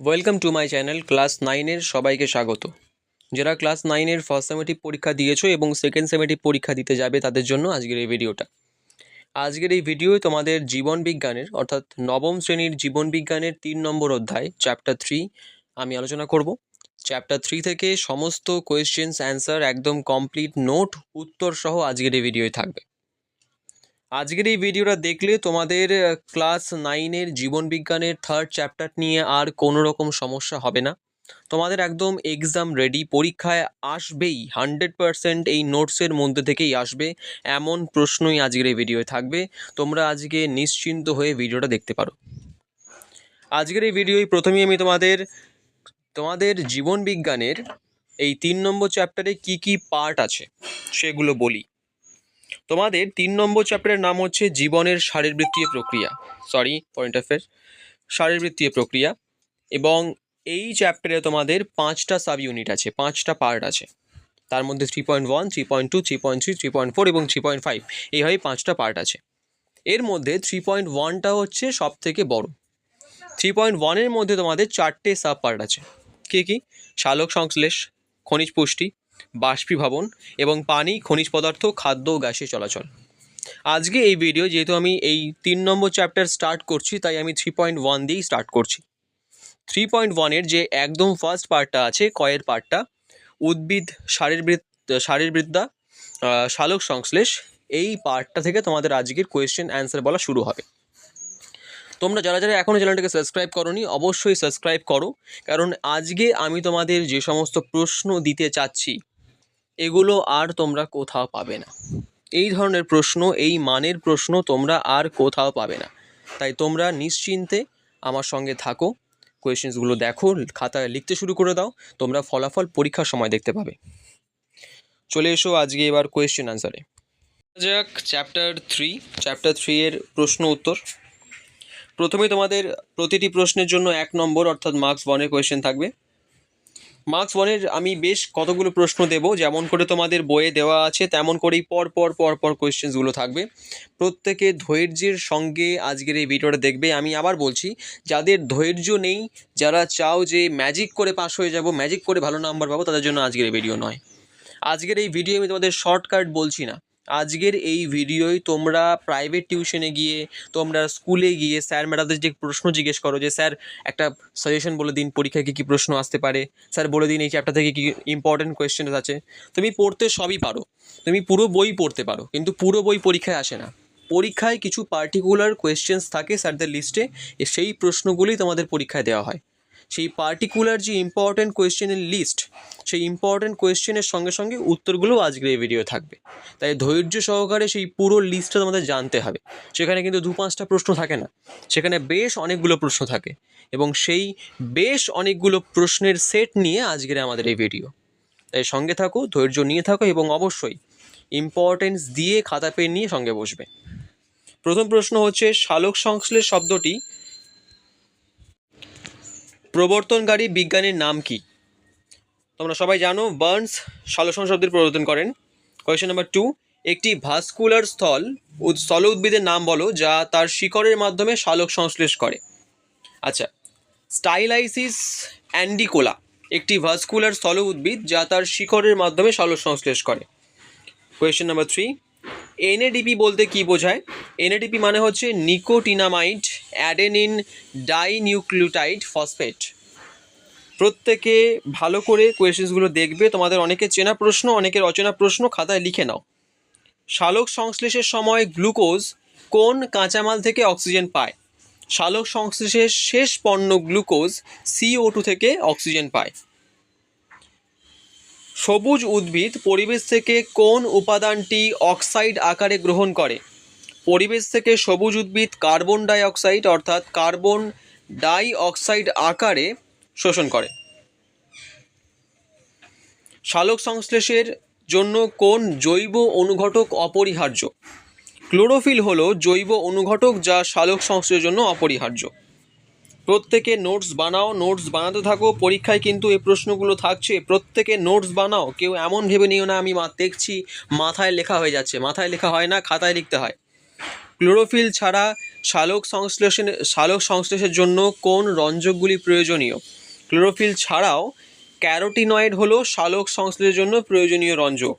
Welcome to my channel class নাইনের সবাইকে স্বাগত। যারা ক্লাস নাইনের ফার্স্ট সেমেটিভ পরীক্ষা দিয়েছ এবং সেকেন্ড সেমেটিভ পরীক্ষা দিতে যাবে তাদের জন্য আজকের এই ভিডিওটা আজকের এই ভিডিওয় তোমাদের জীবন বিজ্ঞানের, অর্থাৎ নবম শ্রেণির জীবন বিজ্ঞানের তিন নম্বর অধ্যায় চ্যাপ্টার থ্রি আমি আলোচনা করব। চ্যাপ্টার থ্রি থেকে সমস্ত কোয়েশ্চেন্স অ্যান্সার একদম কমপ্লিট নোট উত্তর সহ আজকের এই ভিডিওয় থাকবে। আজকের এই ভিডিওটা দেখলে তোমাদের ক্লাস নাইনের জীবন বিজ্ঞানের থার্ড চ্যাপ্টার নিয়ে আর কোনো রকম সমস্যা হবে না। তোমাদের একদম এক্সাম রেডি পরীক্ষায় আসবেই হান্ড্রেড পারসেন্ট এই নোটসের মধ্যে থেকেই আসবে, এমন প্রশ্নই আজকের এই ভিডিওয় থাকবে। তোমরা আজকে নিশ্চিন্ত হয়ে ভিডিওটা দেখতে পারো। আজকের এই ভিডিওয় প্রথমেই আমি তোমাদের তোমাদের জীবন বিজ্ঞানের এই তিন নম্বর চ্যাপ্টারে কি কি পার্ট আছে, সেগুলো বলি। তোমাদের তিন নম্বর চ্যাপ্টারের নাম হচ্ছে জীবনের শারীরবৃত্তীয় প্রক্রিয়া। সরি পয়েন্ট অফ শারীরবৃত্তীয় প্রক্রিয়া। এবং এই চ্যাপ্টারে তোমাদের পাঁচটা সাব ইউনিট আছে, পাঁচটা পার্ট আছে। তার মধ্যে three point one three point two three point three three point four এবং থ্রি পয়েন্ট ফাইভ এইভাবে পাঁচটা পার্ট আছে। এর মধ্যে থ্রি পয়েন্ট ওয়ানটা হচ্ছে সব থেকে বড় থ্রি পয়েন্ট ওয়ানের মধ্যে তোমাদের চারটে সাব পার্ট আছে। কী কী? শালক সংশ্লেষ, খনিজ পুষ্টি বাষ্পীভবন এবং পানি, খনিজ পদার্থ, খাদ্য ও গ্যাসের চলাচল। আজকে এই ভিডিও যেহেতু আমি এই তিন নম্বর চ্যাপ্টার স্টার্ট করছি, তাই আমি থ্রি পয়েন্ট ওয়ান দিয়েই স্টার্ট করছি। থ্রি পয়েন্ট ওয়ানের যে একদম ফার্স্ট পার্টটা আছে, কয়ের পার্টটা উদ্ভিদ শারীরবৃত শারীরবৃদ্যা শালক সংশ্লেষ, এই পার্টটা থেকে তোমাদের আজকের কোয়েশ্চেন অ্যান্সার বলা শুরু হবে। তোমরা যারা যারা এখনও চ্যানেলটাকে সাবস্ক্রাইব করোনি, অবশ্যই সাবস্ক্রাইব করো। কারণ আজকে আমি তোমাদের যে সমস্ত প্রশ্ন দিতে চাচ্ছি, এগুলো আর তোমরা কোথাও পাবে না। এই ধরনের প্রশ্ন, এই মানের প্রশ্ন তোমরা আর কোথাও পাবে না। তাই তোমরা নিশ্চিন্তে আমার সঙ্গে থাকো কোয়েশ্চেন্সগুলো দেখো খাতায় লিখতে শুরু করে দাও, তোমরা ফলাফল পরীক্ষার সময় দেখতে পাবে। চলে এসো আজকে এবার কোয়েশ্চেন আনসারে যাক চ্যাপ্টার থ্রি চ্যাপ্টার থ্রি এর প্রশ্ন উত্তর। প্রথমে তোমাদের প্রতিটি প্রশ্নের জন্য এক নম্বর, অর্থাৎ মার্কস ওয়ানের কোয়েশ্চেন থাকবে। মার্কস ওয়ানের আমি বেশ কতগুলো প্রশ্ন দেব, যেমন করে তোমাদের বইয়ে দেওয়া আছে, তেমন করেই পর পর পর পর কোয়েশ্চেন্সগুলো থাকবে। প্রত্যেকে ধৈর্যের সঙ্গে আজকের এই ভিডিওটা দেখবে। আমি আবার বলছি, যাদের ধৈর্য নেই, যারা চাও যে ম্যাজিক করে পাস হয়ে যাব ম্যাজিক করে ভালো নাম্বার পাবো, তাদের জন্য আজকের এই ভিডিও নয়। আজকের এই ভিডিও আমি তোমাদের শর্টকাট বলছি না। আজকের এই ভিডিওয় তোমরা প্রাইভেট টিউশনে গিয়ে, তোমরা স্কুলে গিয়ে স্যার ম্যাডামদের যে প্রশ্ন জিজ্ঞেস করো যে স্যার একটা সাজেশন বলে দিন, পরীক্ষায় কী কী প্রশ্ন আসতে পারে? স্যার বলে দিন এই চ্যাপ্টার থেকে কী ইম্পর্টেন্ট কোয়েশ্চেন আছে। তুমি পড়তে সবই পারো। তুমি পুরো বই পড়তে পারো, কিন্তু পুরো বই পরীক্ষায় আসে না। পরীক্ষায় কিছু পার্টিকুলার কোয়েশ্চেন্স থাকে স্যারদের লিস্টে সেই প্রশ্নগুলি তোমাদের পরীক্ষায় দেওয়া হয়। সেই পার্টিকুলার যে ইম্পর্ট্যান্ট কোয়েশ্চেনের লিস্ট সেই ইম্পর্ট্যান্ট কোয়েশ্চেনের সঙ্গে সঙ্গে উত্তরগুলো আজকের এই ভিডিও থাকবে। তাই ধৈর্য সহকারে সেই পুরো লিস্টটা তোমাদের জানতে হবে। সেখানে কিন্তু দু পাঁচটা প্রশ্ন থাকে না। সেখানে বেশ অনেকগুলো প্রশ্ন থাকে এবং সেই বেশ অনেকগুলো প্রশ্নের সেট নিয়ে আজকের আমাদের এই ভিডিও তাই সঙ্গে থাকো, ধৈর্য নিয়ে থাকো এবং অবশ্যই ইম্পর্টেন্স দিয়ে খাতা পেন নিয়ে সঙ্গে বসবে। প্রথম প্রশ্ন হচ্ছে, শালক সংশ্লেষ শব্দটি প্রবর্তনকারী বিজ্ঞানীর নাম কি? তোমরা সবাই জানো, বার্নস সালোকসং শব্দের প্রবর্তন করেন। কোয়েশ্চেন নাম্বার টু একটি ভাস্কুলার স্থল স্থল উদ্ভিদের নাম বলো, যা তার শিকড়ের মাধ্যমে শালক সংশ্লেষ করে। আচ্ছা স্টাইলাইসিস অ্যান্ডিকোলা একটি ভাস্কুলার স্থল উদ্ভিদ যা তার শিকড়ের মাধ্যমে শালক সংশ্লেষ করে। কোয়েশ্চেন নাম্বার থ্রি এনএডিপি বলতে কি বোঝায়? এনএডিপি মানে হচ্ছে নিকোটিনামাইড অ্যাডেনিন ডাইনিউক্লিওটাইড ফসফেট। প্রত্যেকে ভালো করে কোয়েশ্চেন্সগুলো দেখবে, তোমাদের অনেকে চেনা প্রশ্ন অনেকের অচেনা প্রশ্ন খাতায় লিখে নাও। শালক সংশ্লেষের সময় গ্লুকোজ কোন কাঁচামাল থেকে অক্সিজেন পায়? শালক সংশ্লেষের শেষ পণ্য গ্লুকোজ সিও টু থেকে অক্সিজেন পায়। সবুজ উদ্ভিদ পরিবেশ থেকে কোন উপাদানটি অক্সাইড আকারে গ্রহণ করে? পরিবেশ থেকে সবুজ উদ্ভিদ কার্বন ডাই অক্সাইড অর্থাৎ কার্বন ডাই অক্সাইড আকারে শোষণ করে। সালোক সংশ্লেষের জন্য কোন জৈব অনুঘটক অপরিহার্য? ক্লোরোফিল হলো জৈব অনুঘটক যা সালোক সংশ্লেষের জন্য অপরিহার্য। প্রত্যেকে নোটস বানাও নোটস বানাতে থাকো। পরীক্ষায় কিন্তু এই প্রশ্নগুলো থাকছে। প্রত্যেকে নোটস বানাও। কেউ এমন ভেবে নিও না, আমি মা দেখছি মাথায় লেখা হয়ে যাচ্ছে। মাথায় লেখা হয় না, খাতায় লিখতে হয়। ক্লোরোফিল ছাড়া সালোক সংশ্লেষণ সালোক সংশ্লেষের জন্য কোন রঞ্জকগুলি প্রয়োজনীয়? ক্লোরোফিল ছাড়াও ক্যারোটিনয়েড হলো সালোক সংশ্লেষের জন্য প্রয়োজনীয় রঞ্জক।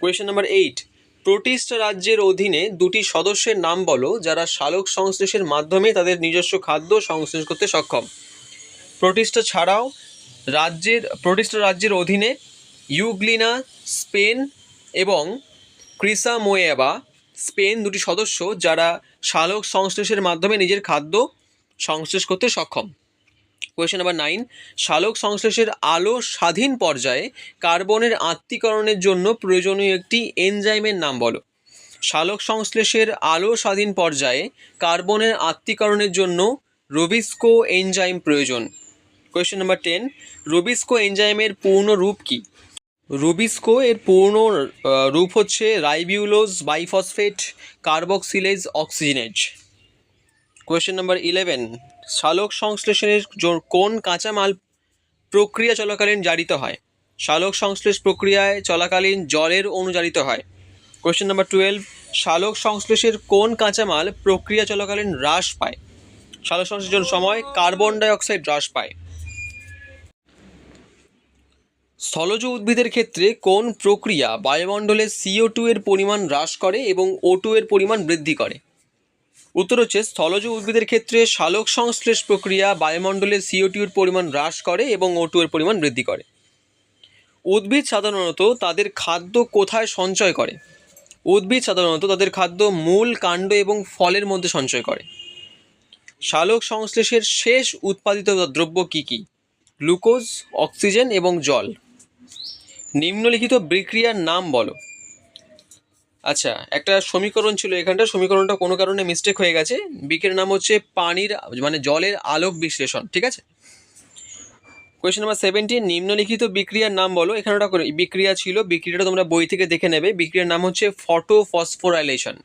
কোয়েশ্চেন নাম্বার এইট প্রোটিস্ট রাজ্যের অধীনে দুটি সদস্যের নাম বলো, যারা সালোক সংশ্লেষের মাধ্যমে তাদের নিজস্ব খাদ্য সংশ্লেষ করতে সক্ষম। প্রোটিস্টা ছাড়াও রাজ্যের, প্রোটিস্টা রাজ্যের অধীনে ইউগ্লিনা, স্পেন এবং ক্রিসামোয়েবা স্পেন দুটি সদস্য, যারা সালোক সংশ্লেষের মাধ্যমে নিজের খাদ্য সংশ্লেষ করতে সক্ষম। কোয়েশ্চেন নাম্বার নাইন সালোক সংশ্লেষের আলো স্বাধীন পর্যায়ে কার্বনের আত্মীকরণের জন্য প্রয়োজনীয় একটি এনজাইমের নাম বলো। সালোক সংশ্লেষের আলো স্বাধীন পর্যায়ে কার্বনের আত্মীকরণের জন্য রবিস্কো এনজাইম প্রয়োজন। কোয়েশ্চেন নাম্বার টেন রবিস্কো এনজাইমের পূর্ণ রূপ কী? রুবিস্কো এর পূর্ণ রূপ হচ্ছে ribulose bisphosphate carboxylase oxygenase. Question number eleven সালোক সংশ্লেষণের কোন কাঁচামাল প্রক্রিয়া চলাকালীন জারিত হয়? সালোক সংশ্লেষ প্রক্রিয়ায় চলাকালীন জলের অণু জারিত হয়। কোয়েশ্চেন নাম্বার টুয়েলভ সালোক সংশ্লেষের কোন কাঁচামাল প্রক্রিয়া চলাকালীন হ্রাস পায়? সালোক সংশ্লেষের সময় কার্বন ডাই অক্সাইড হ্রাস পায়। স্থলজ উদ্ভিদের ক্ষেত্রে কোন প্রক্রিয়া বায়ুমণ্ডলে সিও টু এর পরিমাণ হ্রাস করে এবং ও টু এর পরিমাণ বৃদ্ধি করে? উত্তর হচ্ছে, স্থলজ উদ্ভিদের ক্ষেত্রে সালোক সংশ্লেষ প্রক্রিয়া বায়ুমণ্ডলে সিও টু পরিমাণ হ্রাস করে এবং ও টু এর পরিমাণ বৃদ্ধি করে। উদ্ভিদ সাধারণত তাদের খাদ্য কোথায় সঞ্চয় করে? উদ্ভিদ সাধারণত তাদের খাদ্য মূল, কাণ্ড এবং ফলের মধ্যে সঞ্চয় করে। সালোক সংশ্লেষের শেষ উৎপাদিত দ্রব্য কী কী? গ্লুকোজ, অক্সিজেন এবং জল। নিম্নলিখিত বিক্রিয়ার নাম বলো। আচ্ছা একটা সমীকরণ ছিল এখানটা। সমীকরণটা কোনো কারণে মিস্টেক হয়ে গেছে। বিক্রিয়ার নাম হচ্ছে পানির মানে জলের আলোক বিশ্লেষণ, ঠিক আছে? কোয়েশ্চেন নাম্বার সেভেন্টিন নিম্নলিখিত বিক্রিয়ার নাম বলো। এখানে ওটা করে- বিক্রিয়া ছিল, বিক্রিয়াটা তোমরা বই থেকে দেখে নেবে। বিক্রিয়ার নাম হচ্ছে ফটো ফটোফসফোরাইলেশন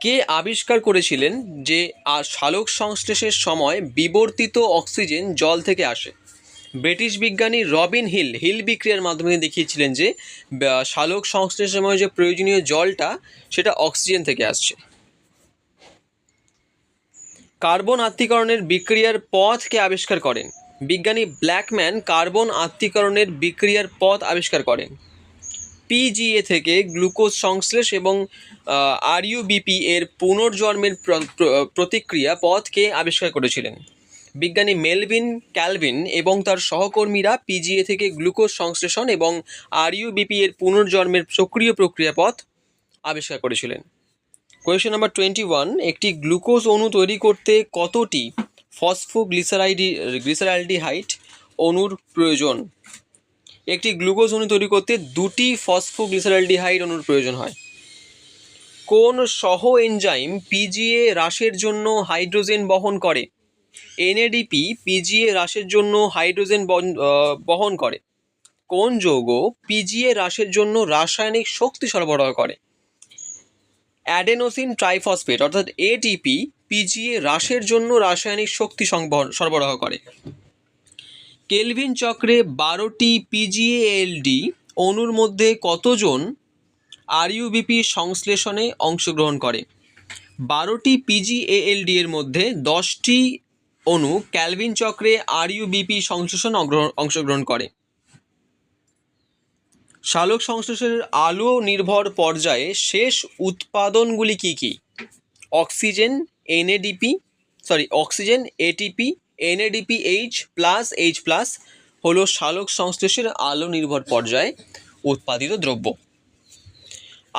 কে আবিষ্কার করেছিলেন যে সালোক সংশ্লেষের সময় বিবর্তিত অক্সিজেন জল থেকে আসে? ব্রিটিশ বিজ্ঞানী রবিন হিল হিল বিক্রিয়ার মাধ্যমে দেখিয়েছিলেন যে বা, সালোক সংশ্লেষের সময় যে প্রয়োজনীয় জলটা সেটা অক্সিজেন থেকে আসছে। কার্বন আত্মীকরণের বিক্রিয়ার পথকে আবিষ্কার করেন? বিজ্ঞানী ব্ল্যাকম্যান কার্বন আত্মীকরণের বিক্রিয়ার পথ আবিষ্কার করেন। পিজিএ থেকে গ্লুকোজ সংশ্লেষ এবং আরইউবিপি এর পুনর্জন্মের প্র- প্র- প্রতিক্রিয়া পথকে আবিষ্কার করেছিলেন। বিজ্ঞানী মেলভিন ক্যালভিন এবং তার সহকর্মীরা পিজিএ থেকে গ্লুকোজ সংশ্লেষণ এবং আরইউবিপি এর পুনর্জন্মের সক্রিয় প্রক্রিয়া পথ আবিষ্কার করেছিলেন। কোয়েশন নাম্বার টোয়েন্টি ওয়ান একটি গ্লুকোজ অণু তৈরি করতে কতটি ফসফোগ্লিসারাইডি গ্লিসারাইডিহাইড অণুর প্রয়োজন? একটি গ্লুকোজ অণু তৈরি করতে দুটি ফসফোগ্লিসারাইডিহাইড অণুর প্রয়োজন হয়। কোন সহ এনজাইম পিজিএ হ্রাসের জন্য হাইড্রোজেন বহন করে? এনএডিপি পিজিএ হ্রাসের জন্য হাইড্রোজেন বহন করে। কোন যৌগ পিজিএ হ্রাসের জন্য রাসায়নিক শক্তি সরবরাহ করে? অ্যাডেনোসিন ট্রাইফসফেট, অর্থাৎ এটিপি পিজিএ হ্রাসের জন্য রাসায়নিক শক্তি সরবরাহ করে। কেলভিন চক্রে বারোটি পিজিএএলডি অণুর মধ্যে কতজন আরইউবিপি সংশ্লেষণে অংশগ্রহণ করে? বারোটি পিজিএএলডি এর মধ্যে দশটি অণু ক্যালভিন চক্রে আরইউবিপি সংশ্লেষণ অংশগ্রহণ করে। শালক সংশ্লেষের আলো নির্ভর পর্যায়ে শেষ উৎপাদনগুলি কি কি? Oxygen NADP sorry oxygen ATP NADP H plus H plus হলো সালোক সংশ্লেষের আলো নির্ভর পর্যায়ে উৎপাদিত দ্রব্য।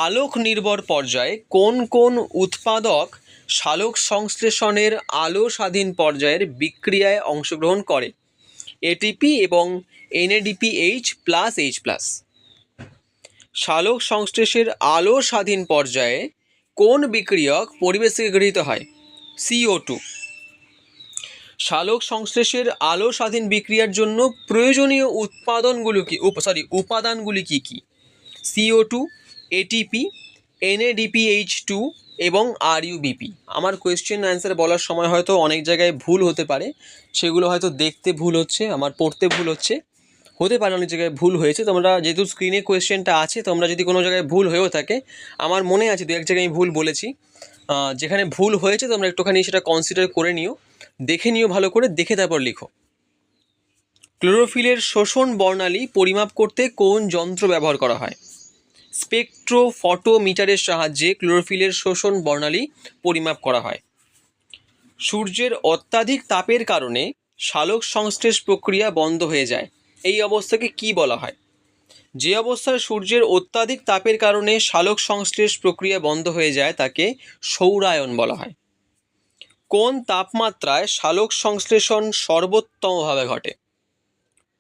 আলোক নির্ভর পর্যায়ে কোন কোন উৎপাদক সালোক সংশ্লেষণের আলো স্বাধীন পর্যায়ের বিক্রিয়ায় অংশগ্রহণ করে। এটিপি এবং NADP H plus H plus. সালোক সংশ্লেষের আলো স্বাধীন পর্যায়ে কোন বিক্রিয়ক পরিবেশ গৃহীত হয়? CO two. সালোক সংশ্লেষের আলো স্বাধীন বিক্রিয়ার জন্য প্রয়োজনীয় উৎপাদনগুলো কি সরি উপাদানগুলি কি কি? CO two, ATP, NADPH two এবং আরইউবিপি আমার কোয়েশ্চেন অ্যান্সার বলার সময় হয়তো অনেক জায়গায় ভুল হতে পারে। সেগুলো হয়তো দেখতে ভুল হচ্ছে, আমার পড়তে ভুল হচ্ছে। হতে পারে অনেক জায়গায় ভুল হয়েছে। তোমরা যেহেতু স্ক্রিনে কোয়েশ্চেনটা আছে, তোমরা যদি কোনো জায়গায় ভুল হয়েও থাকে, আমার মনে আছে দু এক জায়গায় আমি ভুল বলেছি। যেখানে ভুল হয়েছে, তোমরা একটুখানি সেটা কনসিডার করে নিও। দেখে নিও ভালো করে, দেখে তারপর লিখো। ক্লোরোফিলের শোষণ বর্ণালী পরিমাপ করতে কোন যন্ত্র ব্যবহার করা হয়? স্পেকট্রোফটোমিটারের সাহায্যে ক্লোরোফিলের শোষণ বর্ণালী পরিমাপ করা হয়। সূর্যের অত্যাধিক তাপের কারণে সালোক সংশ্লেষ প্রক্রিয়া বন্ধ হয়ে যায়। এই অবস্থাকে কি বলা হয়? যে অবস্থায় সূর্যের অত্যাধিক তাপের কারণে সালোক সংশ্লেষ প্রক্রিয়া বন্ধ হয়ে যায় তাকে সৌরায়ন বলা হয়। কোন তাপমাত্রায় সালোক সংশ্লেষণ সর্বোত্তমভাবে ঘটে?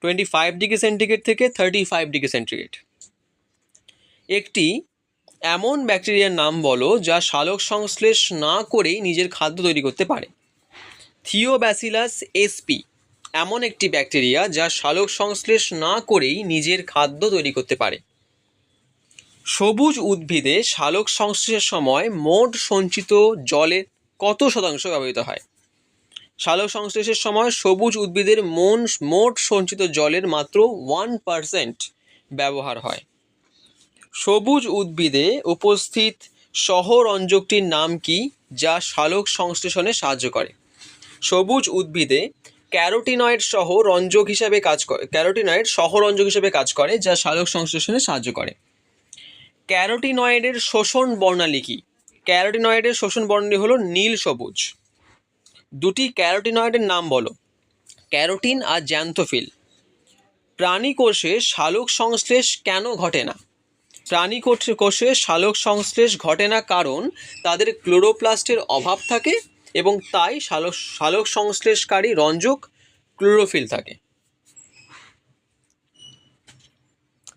টোয়েন্টি ফাইভ ডিগ্রি সেন্টিগ্রেড থেকে থার্টি ফাইভ ডিগ্রি সেন্টিগ্রেড। একটি এমন ব্যাকটেরিয়ার নাম বলো যা সালোক সংশ্লেষ না করেই নিজের খাদ্য তৈরি করতে পারে। থিওব্যাসিলাস এসপি এমন একটি ব্যাকটেরিয়া যা সালোক সংশ্লেষ না করেই নিজের খাদ্য তৈরি করতে পারে। সবুজ উদ্ভিদে সালোক সংশ্লেষের সময় মোট সঞ্চিত জলের কত শতাংশ ব্যবহৃত হয়? সালোক সংশ্লেষের সময় সবুজ উদ্ভিদের মন মোট সঞ্চিত জলের মাত্র ওয়ান পার্সেন্ট ব্যবহার হয়। সবুজ উদ্ভিদে উপস্থিত সহরঞ্জকটির নাম কি, যা সালোক সংশ্লেষণে সাহায্য করে? সবুজ উদ্ভিদে ক্যারোটিনয়েড সহ রঞ্জক হিসাবে কাজ করে, ক্যারোটিনয়েড সহরঞ্জক হিসাবে কাজ করে, যা সালোক সংশ্লেষণে সাহায্য করে। ক্যারোটিনয়েডের শোষণ বর্ণালী কি? ক্যারোটিনয়েডের শোষণ বর্ণালী হলো নীল সবুজ। দুটি ক্যারোটিনয়েডের নাম বলো। ক্যারোটিন আর জ্যান্থোফিল। প্রাণী কোষে সালোক সংশ্লেষ কেন ঘটে না? প্রাণী কোষ- সালোক সংশ্লেষ ঘটে না কারণ তাদের ক্লোরোপ্লাস্টের অভাব থাকে এবং তাই সালোক সালোক সংশ্লেষকারী রঞ্জক ক্লোরোফিল থাকে।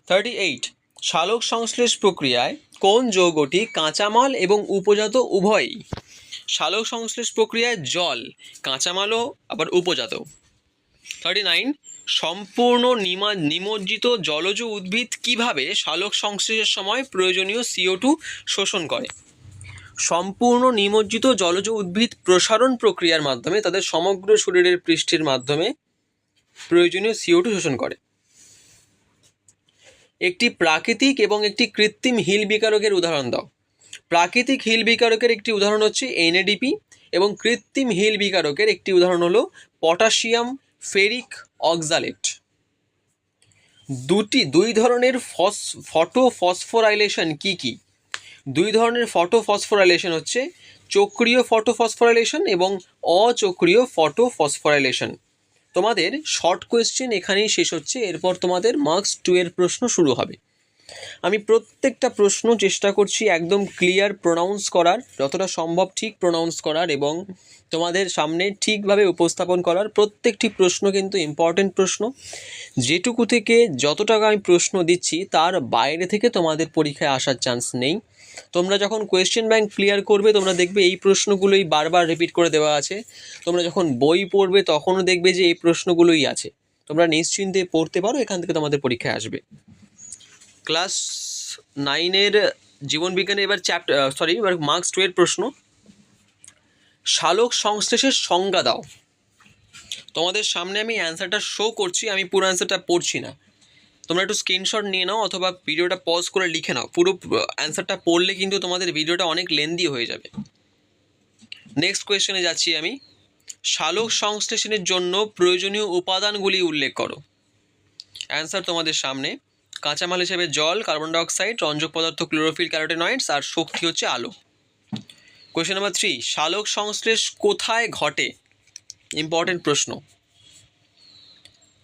থার্টি এইট সালোক সংশ্লেষ প্রক্রিয়ায় কোন যৌগটি কাঁচামাল এবং উপজাত উভয়ই? সালোক সংশ্লেষ প্রক্রিয়ায় জল, কাঁচামালও, আবার উপজাত। থার্টি নাইন সম্পূর্ণ নিমা নিমজ্জিত জলজ উদ্ভিদ কীভাবে সালোক সংশ্লেষের সময় প্রয়োজনীয় সিও টু শোষণ করে? সম্পূর্ণ নিমজ্জিত জলজ উদ্ভিদ প্রসারণ প্রক্রিয়ার মাধ্যমে, তাদের সমগ্র শরীরের পৃষ্ঠের মাধ্যমে প্রয়োজনীয় সিও টু শোষণ করে। একটি প্রাকৃতিক এবং একটি কৃত্রিম হিল বিকারকের উদাহরণ দাও। প্রাকৃতিক হিল বিকারকের একটি উদাহরণ হচ্ছে এনএডিপি এবং কৃত্রিম হিল বিকারকের একটি উদাহরণ হলো পটাশিয়াম ফেরিক অক্সালেট। দুটি, দুই ধরনের ফস ফটো ফসফোরাইলেশন কী কী? দুই ধরনের ফটো ফসফোরাইলেশন হচ্ছে চক্রীয় ফটো ফসফোরাইলেশন এবং অচক্রীয় ফটো ফসফোরাইলেশন তোমাদের শর্ট কোয়েশ্চেন এখানেই শেষ হচ্ছে, এরপর তোমাদের মার্কস টু এর প্রশ্ন শুরু হবে। আমি প্রত্যেকটা প্রশ্ন চেষ্টা করছি একদম ক্লিয়ার প্রোনাউন্স করার, যতটা সম্ভব ঠিক প্রোনাউন্স করার এবং তোমাদের সামনে ঠিকভাবে উপস্থাপন করার প্রত্যেকটি প্রশ্ন কিন্তু ইম্পর্টেন্ট প্রশ্ন। যেটুকু থেকে যত টাকা আমি প্রশ্ন দিচ্ছি, তার বাইরে থেকে তোমাদের পরীক্ষায় আসার চান্স নেই। তোমরা যখন কোয়েশ্চেন ব্যাংক ক্লিয়ার করবে, তোমরা দেখবে এই প্রশ্নগুলোই বারবার রিপিট করে দেওয়া আছে। তোমরা যখন বই পড়বে, তখনও দেখবে যে এই প্রশ্নগুলোই আছে। তোমরা নিশ্চিন্তে পড়তে পারো, এখান থেকে তোমাদের পরীক্ষায় আসবে। ক্লাস নাইনের জীবনবিজ্ঞানে এবার চ্যাপ্টার সরি এবার মার্কস টু এর প্রশ্ন। শালক সংশ্লেষের সংজ্ঞা দাও। তোমাদের সামনে আমি অ্যান্সারটা শো করছি, আমি পুরো অ্যান্সারটা পড়ছি না। তোমরা একটু স্ক্রিনশট নিয়ে নাও অথবা ভিডিওটা পজ করে লিখে নাও। পুরো অ্যান্সারটা পড়লে কিন্তু তোমাদের ভিডিওটা অনেক লেন্দি হয়ে যাবে। নেক্সট কোয়েশ্চেনে যাচ্ছি আমি। শালক সংশ্লেষণের জন্য প্রয়োজনীয় উপাদানগুলি উল্লেখ করো। অ্যান্সার তোমাদের সামনে। কাঁচামাল হিসেবে জল, কার্বন ডাইঅক্সাইড, রঞ্জক পদার্থ, ক্লোরোফিল, ক্যারোটেনয়েডস আর শক্তি হচ্ছে আলো। কোয়েশ্চেন নাম্বার থ্রি শালক সংশ্লেষ কোথায় ঘটে? ইম্পর্টেন্ট প্রশ্ন।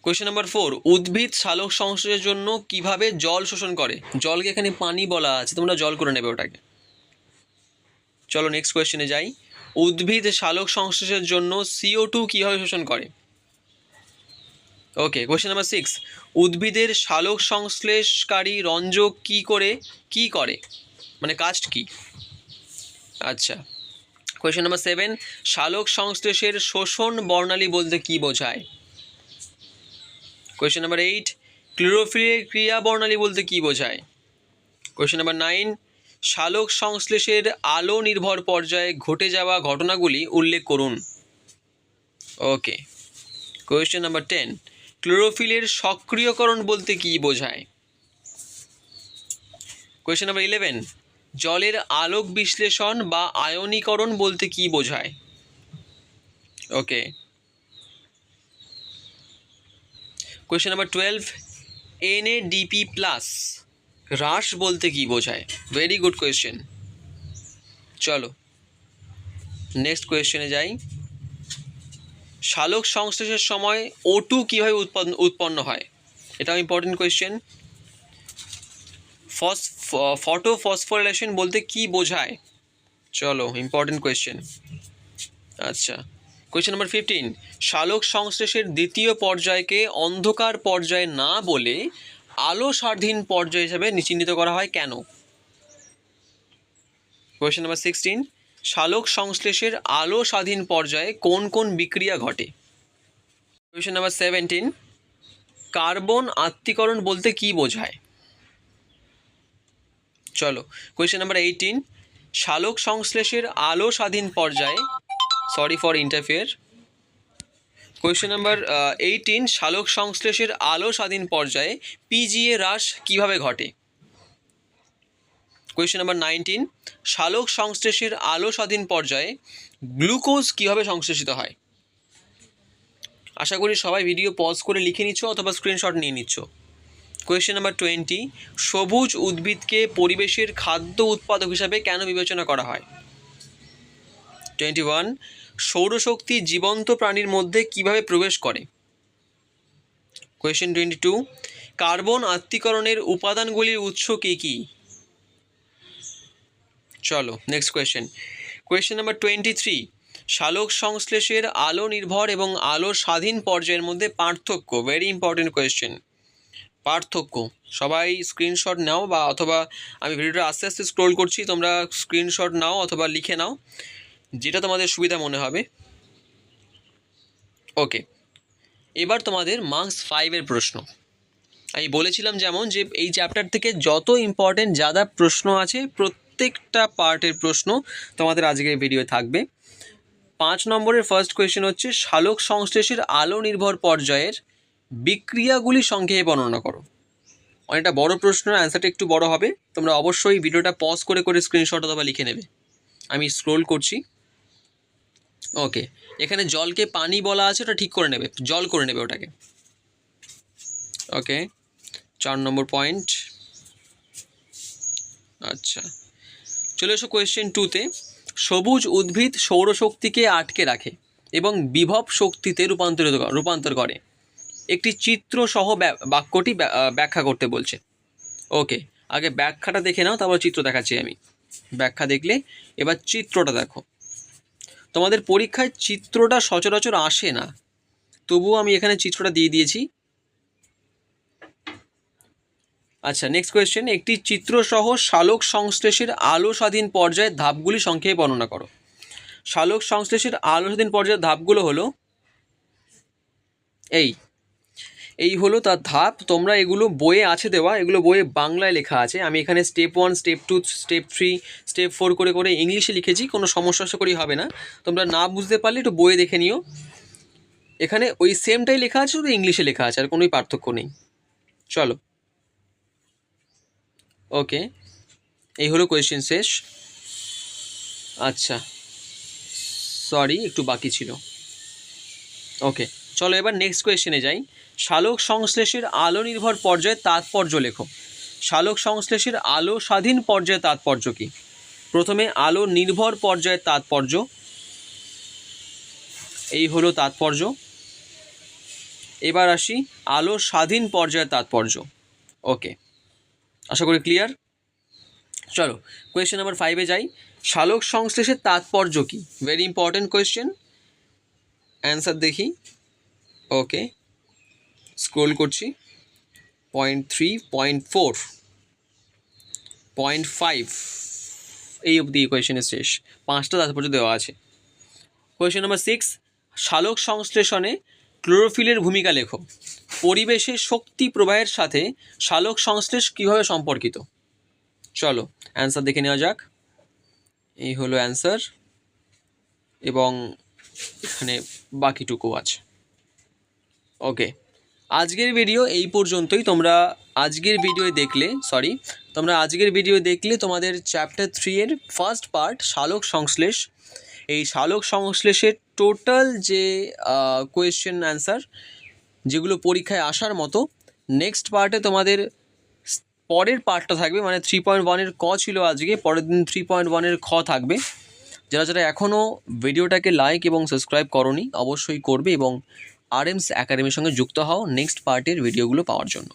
কোয়েশ্চেন নাম্বার ফোর উদ্ভিদ শালক সংশ্লেষের জন্য কীভাবে জল শোষণ করে? জলকে এখানে পানি বলা আছে, তোমরা জল করে নেবে ওটাকে। চলো নেক্সট কোয়েশ্চেনে যাই। উদ্ভিদ শালক সংশ্লেষের জন্য সিও টু কীভাবে শোষণ করে? ওকে কোয়েশ্চেন নাম্বার সিক্স উদ্ভিদের শালক সংশ্লেষকারী রঞ্জক কি করে? কি করে? মানে কাস্ট কি? আচ্ছা কোয়েশ্চেন নাম্বার সেভেন শালক সংশ্লেষের শোষণ বর্ণালী বলতে কি বোঝায়? কোয়েশ্চেন নাম্বার এইট ক্লোরোফিলের ক্রিয়া বর্ণালী বলতে কি বোঝায়? কোয়েশ্চেন নাম্বার নাইন শালক সংশ্লেষের আলো নির্ভর পর্যায়ে ঘটে যাওয়া ঘটনাগুলি উল্লেখ করুন। ওকে কোয়েশ্চেন নাম্বার টেন ক্লোরোফিলের সক্রিয়করণ বলতে কি বোঝায়? কোয়েশ্চেন নাম্বার ইলেভেন জলের আলোক বিশ্লেষণ বা আয়নীকরণ বলতে কি বোঝায়? Okay question number twelve NADP plus হ্রাস বলতে কি বোঝায়? ভেরি গুড কোয়েশ্চেন চলো নেক্সট কোয়েশ্চেনে যাই। শালক সংশ্লেষের সময় ও টু কীভাবে উৎপন্ন উৎপন্ন হয়? এটাও important question phos photo phosphorylation বলতে কি বোঝায়? চলো ইম্পর্টেন্ট কোয়েশ্চেন আচ্ছা কোয়েশ্চেন নাম্বার ফিফটিন শালক সংশ্লেষের দ্বিতীয় পর্যায়কে অন্ধকার পর্যায় না বলে আলো স্বাধীন পর্যায় হিসাবে চিহ্নিত করা হয় কেন? কোয়েশ্চেন নাম্বার সিক্সটিন শালক সংশ্লেষের আলো স্বাধীন পর্যায়ে কোন কোন বিক্রিয়া ঘটে? কোয়েশ্চেন নাম্বার সেভেন্টিন কার্বন আত্মীকরণ বলতে কি বোঝায়? চলো কোয়েশ্চেন নাম্বার এইটিন শালক সংশ্লেষের আলো স্বাধীন পর্যায়ে sorry for interfere question number eighteen শালক সংশ্লেষের আলো স্বাধীন পর্যায়ে পিজিএ হ্রাস কীভাবে ঘটে? কোয়েশ্চেন নাম্বার নাইনটিন শালক সংশ্লেষের আলো স্বাধীন পর্যায়ে গ্লুকোজ কীভাবে সংশ্লেষিত হয়? আশা করি সবাই ভিডিও পজ করে লিখে নিচ্ছ অথবা স্ক্রিনশট নিয়ে নিচ্ছ। কোয়েশ্চেন নাম্বার টোয়েন্টি সবুজ উদ্ভিদকে পরিবেশের খাদ্য উৎপাদক হিসাবে কেন বিবেচনা করা হয়? টোয়েন্টি ওয়ান সৌরশক্তি জীবন্ত প্রাণীর মধ্যে কীভাবে প্রবেশ করে? কোয়েশ্চেন টোয়েন্টি টু কার্বন আত্মীকরণের উপাদানগুলির উৎস কী কী? চলো next question question number twenty three শালক সংশ্লেষের আলো নির্ভর এবং আলো স্বাধীন পর্যায়ের মধ্যে পার্থক্য ভেরি ইম্পর্টেন্ট কোয়েশ্চেন পার্থক্য, সবাই স্ক্রিনশট নাও বা অথবা আমি ভিডিওটা আস্তে আস্তে স্ক্রোল করছি, তোমরা স্ক্রিনশট নাও অথবা লিখে নাও, যেটা তোমাদের সুবিধা মনে হবে। ওকে এবার তোমাদের মার্কস ফাইভের প্রশ্ন। আমি বলেছিলাম যেমন যে এই চ্যাপ্টার থেকে যত ইম্পর্টেন্ট যাদা প্রশ্ন আছে প্রত্যেকটা পার্টের প্রশ্ন তোমাদের আজকের ভিডিও থাকবে। পাঁচ নম্বরের ফার্স্ট কোয়েশ্চেন হচ্ছে, শালক সংশ্লেষের আলো নির্ভর পর্যায়ের বিক্রিয়াগুলি সংক্ষেপে বর্ণনা করো। অনেকটা বড় প্রশ্নের অ্যান্সারটা একটু বড় হবে। তোমরা অবশ্যই ভিডিওটা পজ করে করে স্ক্রিনশট অথবা লিখে নেবে। আমি স্ক্রোল করছি। ওকে এখানে জলকে পানি বলা আছে, ওটা ঠিক করে নেবে, জল করে নেবে ওটাকে। ওকে চার নম্বর পয়েন্ট আচ্ছা। চলে এসো কোয়েশ্চেন টুতে সবুজ উদ্ভিদ সৌরশক্তিকে আটকে রাখে এবং বিভব শক্তিতে রূপান্তরিত রূপান্তর করে। একটি চিত্র সহ বাক্যটি ব্যাখ্যা করতে বলছে। ওকে আগে ব্যাখ্যাটা দেখে নাও, তারপর চিত্র দেখাচ্ছি আমি। ব্যাখ্যা দেখলে, এবার চিত্রটা দেখো। তোমাদের পরীক্ষায় চিত্রটা সচরাচর আসে না। তবুও আমি এখানে চিত্রটা দিয়ে দিয়েছি। আচ্ছা নেক্সট কোয়েশ্চেন একটি চিত্রসহ শালক সংশ্লেষের আলো স্বাধীন পর্যায়ের ধাপগুলি সংক্ষেপে বর্ণনা করো। শালক সংশ্লেষের আলো স্বাধীন পর্যায়ের ধাপগুলো হলো, এই এই হলো তার ধাপ, তোমরা এগুলো বইয়ে আছে দেওয়া, এগুলো বইয়ে বাংলায় লেখা আছে। আমি এখানে step one step two step three step four করে করে ইংলিশে লিখেছি, কোনো সমস্যা আশা করি হবে না। তোমরা না বুঝতে পারলে একটু বইয়ে দেখে নিও। এখানে ওই সেমটাই লেখা আছে, শুধু ইংলিশে লেখা আছে, আর কোনোই পার্থক্য নেই। চলো। ওকে, এই হলো কোয়েশ্চেন শেষ। আচ্ছা সরি একটু বাকি ছিল। ওকে, চলো এবার নেক্সট কোয়েশ্চেনে যাই। শালক সংশ্লেষের আলো নির্ভর পর্যায়ে তাৎপর্য লেখো। শালক সংশ্লেষের আলো স্বাধীন পর্যায়ে তাৎপর্য কী? প্রথমে আলো নির্ভর পর্যায়ের তাৎপর্য। এই হলো তাৎপর্য। এবার আসি, আলো স্বাধীন পর্যায়ের তাৎপর্য। ওকে আশা করি ক্লিয়ার চলো কোয়েশ্চেন নাম্বার ফাইভে যাই। শালক সংশ্লেষের তাৎপর্য কী? ভেরি ইম্পর্ট্যান্ট কোয়েশ্চেন অ্যান্সার দেখি। ওকে স্ক্রোল করছি। Point three point four point five এই অবধি কোয়েশনের শেষ। পাঁচটা তাৎপর্য দেওয়া আছে। কোয়েশ্চেন নাম্বার সিক্স শালক সংশ্লেষণে ক্লোরোফিলের ভূমিকা লেখো। পরিবেশে শক্তি প্রবাহের সাথে শালক সংশ্লেষ কীভাবে সম্পর্কিত? চলো অ্যান্সার দেখে নেওয়া যাক। এই হলো অ্যান্সার এবং এখানে বাকিটুকু আছে। ওকে আজকের ভিডিও এই পর্যন্তই। তোমরা আজকের ভিডিও দেখলে সরি তোমরা আজকের ভিডিও দেখলে তোমাদের চ্যাপ্টার থ্রি এর ফার্স্ট পার্ট শালক সংশ্লেষ। এই শালক সংশ্লেষের টোটাল যে কোয়েশ্চেন অ্যান্সার যেগুলো পরীক্ষায় আসার মতো। নেক্সট পার্টে তোমাদের পরের পার্টটা থাকবে মানে থ্রি পয়েন্ট ওয়ানের ক ছিল আজকে, পরের দিন থ্রি পয়েন্ট ওয়ানের খ থাকবে। যারা যারা এখনও ভিডিওটাকে লাইক এবং সাবস্ক্রাইব করনি, অবশ্যই করবে এবং আর এমস একাডেমির সঙ্গে যুক্ত হও নেক্সট পার্টের ভিডিওগুলো পাওয়ার জন্য।